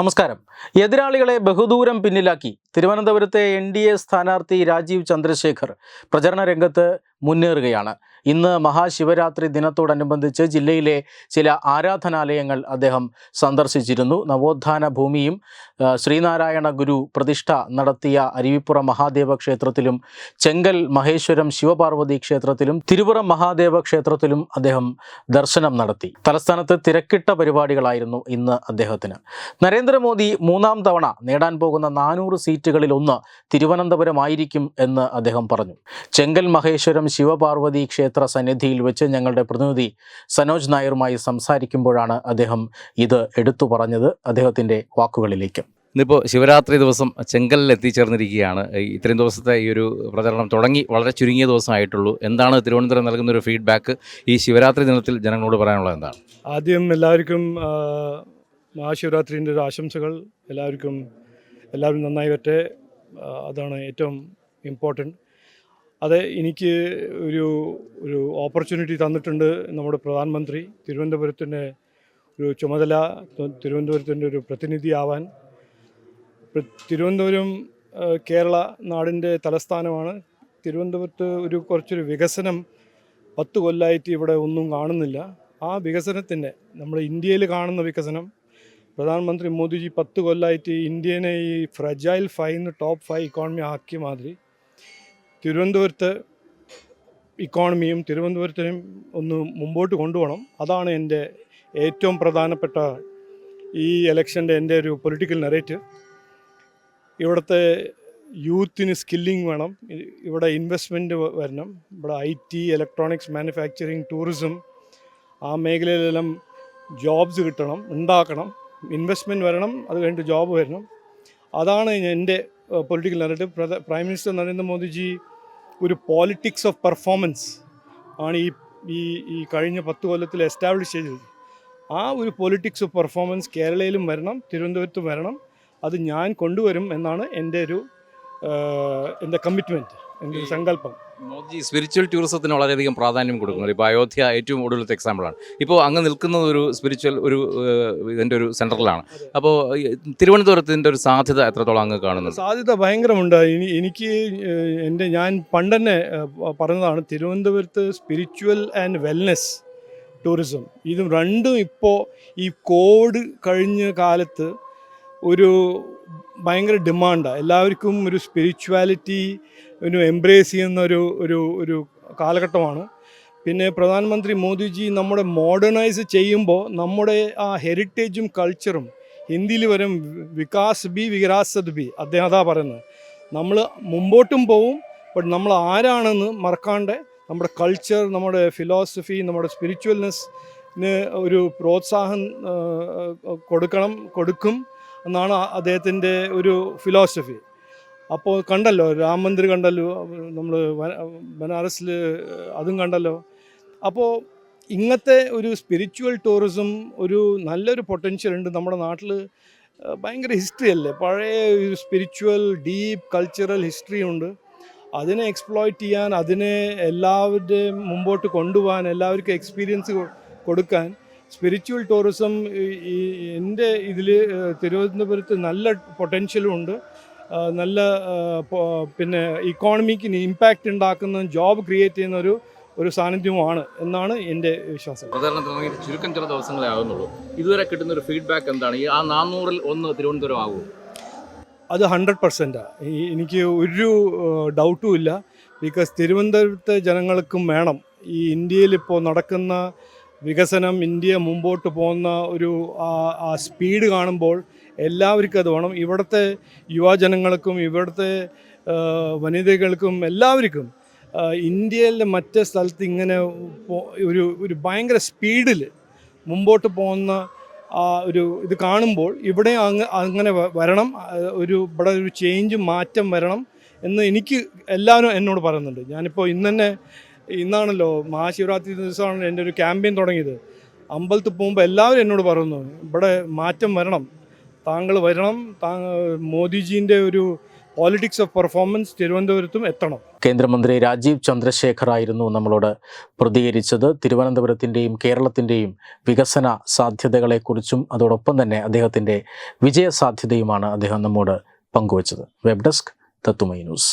നമസ്കാരം. എതിരാളികളെ ബഹുദൂരം പിന്നിലാക്കി തിരുവനന്തപുരത്തെ എൻ ഡി എ സ്ഥാനാർത്ഥി രാജീവ് ചന്ദ്രശേഖർ പ്രചരണ രംഗത്ത് മുന്നേറുകയാണ്. ഇന്ന് മഹാശിവരാത്രി ദിനത്തോടനുബന്ധിച്ച് ജില്ലയിലെ ചില ആരാധനാലയങ്ങൾ അദ്ദേഹം സന്ദർശിച്ചിരുന്നു. നവോത്ഥാന ഭൂമിയും ശ്രീനാരായണ ഗുരു പ്രതിഷ്ഠ നടത്തിയ അരുവിപ്പുറം മഹാദേവ ക്ഷേത്രത്തിലും ചെങ്കൽ മഹേശ്വരം ശിവപാർവതി ക്ഷേത്രത്തിലും തിരുപുറം മഹാദേവ ക്ഷേത്രത്തിലും അദ്ദേഹം ദർശനം നടത്തി. തലസ്ഥാനത്ത് തിരക്കിട്ട പരിപാടികളായിരുന്നു ഇന്ന് അദ്ദേഹത്തിന്. നരേന്ദ്രമോദി മൂന്നാം തവണ നേടാൻ പോകുന്ന നാനൂറ് സീറ്റുകളിൽ ഒന്ന് തിരുവനന്തപുരമായിരിക്കും എന്ന് അദ്ദേഹം പറഞ്ഞു. ചെങ്കൽ മഹേശ്വരം ശിവപാർവതി ക്ഷേത്ര സന്നിധിയിൽ വെച്ച് ഞങ്ങളുടെ പ്രതിനിധി സനോജ് നായരുമായി സംസാരിക്കുമ്പോഴാണ് അദ്ദേഹം ഇത് എടുത്തു പറഞ്ഞത്. അദ്ദേഹത്തിന്റെ വാക്കുകളിലേക്ക്. ഇന്നിപ്പോൾ ശിവരാത്രി ദിവസം ചെങ്കലിൽ എത്തിച്ചേർന്നിരിക്കുകയാണ്. ഇത്രയും ദിവസത്തെ ഈ ഒരു പ്രചരണം തുടങ്ങി വളരെ ചുരുങ്ങിയ ദിവസമായിട്ടുള്ളൂ. എന്താണ് തിരുവനന്തപുരം നൽകുന്ന ഒരു ഫീഡ്ബാക്ക് ഈ ശിവരാത്രി ദിനത്തിൽ ജനങ്ങളോട് പറയാനുള്ളത് എന്താണ്? ആദ്യം എല്ലാവർക്കും മഹാശിവരാത്രിന്റെ ഒരു ആശംസകൾ. എല്ലാവർക്കും എല്ലാവരും നന്നായി വരട്ടെ. അതാണ് ഏറ്റവും ഇമ്പോർട്ടന്റ് അതെ എനിക്ക് ഒരു ഒരു ഓപ്പർച്യൂണിറ്റി തന്നിട്ടുണ്ട് നമ്മുടെ പ്രധാനമന്ത്രി തിരുവനന്തപുരത്തിന്റെ ഒരു ചുമതല തിരുവനന്തപുരത്തിന്റെ ഒരു പ്രതിനിധിയാവാൻ. തിരുവനന്തപുരം കേരള നാടിന്റെ തലസ്ഥാനമാണ്. തിരുവനന്തപുരത്ത് ഒരു കുറച്ചൊരു വികസനം പത്ത് കൊല്ലമായിട്ട് ഇവിടെ ഒന്നും കാണുന്നില്ല. ആ വികസനത്തിന്റെ നമ്മൾ ഇന്ത്യയിൽ കാണുന്ന വികസനം പ്രധാനമന്ത്രി മോദിജി പത്ത് കൊല്ലമായിട്ട് ഇന്ത്യനെ ഈ ഫ്രജൈൽ ഫൈന്ന് ടോപ്പ് ഫൈവ് ഇക്കോണമി ആക്കിയ മാതിരി തിരുവനന്തപുരത്ത് ഇക്കോണമിയും തിരുവനന്തപുരത്തിനും ഒന്ന് മുമ്പോട്ട് കൊണ്ടുപോകണം. അതാണ് എന്റെ ഏറ്റവും പ്രധാനപ്പെട്ട ഈ ഇലക്ഷന്റെ എന്റെ ഒരു പൊളിറ്റിക്കൽ നെറേറ്റീവ് ഇവിടുത്തെ യൂത്തിന് സ്കില്ലിംഗ് വേണം. ഇവിടെ ഇൻവെസ്റ്റ്മെന്റ് വരണം. ഇവിടെ I T electronics manufacturing tourism ആ മേഖലയിലെല്ലാം ജോബ്സ് കിട്ടണം ഉണ്ടാക്കണം. ഇൻവെസ്റ്റ്മെന്റ് വരണം അത് കഴിഞ്ഞിട്ട് ജോബ് വരണം. അതാണ് എന്റെ political narrative prime minister Narendra Modi ji ഒരു പോളിറ്റിക്സ് ഓഫ് പെർഫോമൻസ് ആണ് ഈ ഈ ഈ കഴിഞ്ഞ പത്ത് കൊല്ലത്തിൽ എസ്റ്റാബ്ലിഷ് ചെയ്തത്. ആ ഒരു പൊളിറ്റിക്സ് ഓഫ് പെർഫോമൻസ് കേരളയിലും വരണം തിരുവനന്തപുരത്തും വരണം അത് ഞാൻ കൊണ്ടുവരും എന്നാണ് എന്റെ ഒരു എന്റെ കമ്മിറ്റ്മെന്റ് എന്റെ ഒരു സങ്കല്പം. മോദിജി സ്പിരിച്വൽ ടൂറിസത്തിന് വളരെയധികം പ്രാധാന്യം കൊടുക്കുന്നുണ്ട് ഇപ്പോൾ അയോധ്യ ഏറ്റവും ഒടുവിലത്തെ എക്സാമ്പിളാണ് ഇപ്പോൾ അങ്ങ് നിൽക്കുന്നത് ഒരു സ്പിരിച്വൽ ഒരു ഇതിന്റെ ഒരു സെന്ററിലാണ് അപ്പോൾ തിരുവനന്തപുരത്തിന്റെ ഒരു സാധ്യത എത്രത്തോളം അങ്ങ് കാണുന്നു സാധ്യത ഭയങ്കരമുണ്ട്. ഇനി എനിക്ക് എന്റെ ഞാൻ പണ്ടന്നെ പറഞ്ഞതാണ് തിരുവനന്തപുരത്ത് സ്പിരിച്വൽ ആൻഡ് വെൽനെസ് ടൂറിസം ഇതും രണ്ടും ഇപ്പോൾ ഈ കോവിഡ് കഴിഞ്ഞ കാലത്ത് ഒരു ഭയങ്കര ഡിമാൻഡാണ് എല്ലാവർക്കും ഒരു സ്പിരിച്വാലിറ്റി ഒരു എംബ്രേസ് ചെയ്യുന്ന ഒരു ഒരു ഒരു കാലഘട്ടമാണ്. പിന്നെ പ്രധാനമന്ത്രി മോദിജി നമ്മുടെ മോഡേണൈസ് ചെയ്യുമ്പോൾ നമ്മുടെ ആ ഹെറിറ്റേജും കൾച്ചറും ഹിന്ദിയിൽ വരും വികാസ് ബി വികാസത് ബി. അദ്ദേഹം അതാ പറയുന്നത്. നമ്മൾ മുമ്പോട്ടും പോവും ബട്ട് നമ്മൾ ആരാണെന്ന് മറക്കാണ്ട് നമ്മുടെ കൾച്ചർ നമ്മുടെ ഫിലോസഫി നമ്മുടെ സ്പിരിച്വൽനെസ്സിന് ഒരു ആ, കൊടുക്കണം കൊടുക്കും. എന്നാണ് അദ്ദേഹത്തിന്റെ ഒരു ഫിലോസഫി അപ്പോൾ കണ്ടല്ലോ രാം മന്ദിർ കണ്ടല്ലോ നമ്മൾ ബനാറസിൽ അതും കണ്ടല്ലോ. അപ്പോൾ ഇങ്ങനത്തെ ഒരു സ്പിരിച്വൽ ടൂറിസം ഒരു നല്ലൊരു പൊട്ടൻഷ്യൽ ഉണ്ട് നമ്മുടെ നാട്ടിൽ ഭയങ്കര ഹിസ്റ്ററി അല്ലേ? പഴയ ഒരു സ്പിരിച്വൽ ഡീപ്പ് കൾച്ചറൽ ഹിസ്റ്ററി ഉണ്ട്. അതിനെ എക്സ്പ്ലോയിറ്റ് ചെയ്യാൻ അതിനെ എല്ലാവരുടെയും മുമ്പോട്ട് കൊണ്ടുപോകാൻ എല്ലാവർക്കും എക്സ്പീരിയൻസ് കൊടുക്കാൻ സ്പിരിച്വൽ ടൂറിസം ഈ എന്റെ ഇതിൽ തിരുവനന്തപുരത്ത് നല്ല പൊട്ടൻഷ്യലും ഉണ്ട്. നല്ല പിന്നെ ഇക്കോണമിക്ക് ഇമ്പാക്റ്റ് ഉണ്ടാക്കുന്ന ജോബ് ക്രിയേറ്റ് ചെയ്യുന്ന ഒരു ഒരു സാന്നിധ്യമാണ് എന്നാണ് എന്റെ വിശ്വാസം. ചുരുക്കം ചില ദിവസങ്ങളെ ആകുന്നുള്ളൂ ഇതുവരെ കിട്ടുന്ന ഒരു ഫീഡ്ബാക്ക് എന്താണ്? ഈ ആ നാനൂറിൽ ഒന്ന് തിരുവനന്തപുരം ആകുമോ അത് ഹൺഡ്രഡ് പെർസെന്റാണ് എനിക്ക് ഒരു ഡൗട്ടും ഇല്ല. ബിക്കോസ് തിരുവനന്തപുരത്തെ ജനങ്ങൾക്കും വേണം ഈ ഇന്ത്യയിൽ ഇപ്പോൾ നടക്കുന്ന വികസനം ഇന്ത്യ മുമ്പോട്ട് പോകുന്ന ഒരു ആ- സ്പീഡ് കാണുമ്പോൾ എല്ലാവർക്കും അത് വേണം. ഇവിടുത്തെ യുവജനങ്ങൾക്കും ഇവിടുത്തെ വനിതകൾക്കും എല്ലാവർക്കും ഇന്ത്യയിലെ മറ്റേ സ്ഥലത്ത് ഇങ്ങനെ ഒരു ഒരു ഭയങ്കര സ്പീഡിൽ മുമ്പോട്ട് പോകുന്ന ആ ഒരു ഇത് കാണുമ്പോൾ ഇവിടെ അങ്ങ് അങ്ങനെ വരണം. ഒരു ഇവിടെ ഒരു ചേഞ്ച് മാറ്റം വരണം എന്ന് എനിക്ക് എല്ലാവരും എന്നോട് പറയുന്നുണ്ട്. ഞാനിപ്പോൾ ഇന്ന് തന്നെ ഇന്നാണല്ലോ മഹാശിവരാത്രി ദിവസമാണ് എന്റെ ഒരു ക്യാമ്പയിൻ തുടങ്ങിയത്. അമ്പലത്തിൽ പോകുമ്പോൾ എല്ലാവരും എന്നോട് പറയുന്നു ഇവിടെ മാറ്റം വരണം. താങ്കൾ വരണം. മോദിജീന്റെ ഒരു പോളിറ്റിക്സ് ഓഫ് പെർഫോമൻസ് തിരുവനന്തപുരത്തും എത്തണം. കേന്ദ്രമന്ത്രി രാജീവ് ചന്ദ്രശേഖറായിരുന്നു നമ്മളോട് പ്രതികരിച്ചത്. തിരുവനന്തപുരത്തിന്റെയും കേരളത്തിന്റെയും വികസന സാധ്യതകളെക്കുറിച്ചും അതോടൊപ്പം തന്നെ അദ്ദേഹത്തിന്റെ വിജയ സാധ്യതയുമാണ് അദ്ദേഹം നമ്മോട് പങ്കുവച്ചത്. വെബ് ഡെസ്ക് തത്തുമൈ ന്യൂസ്.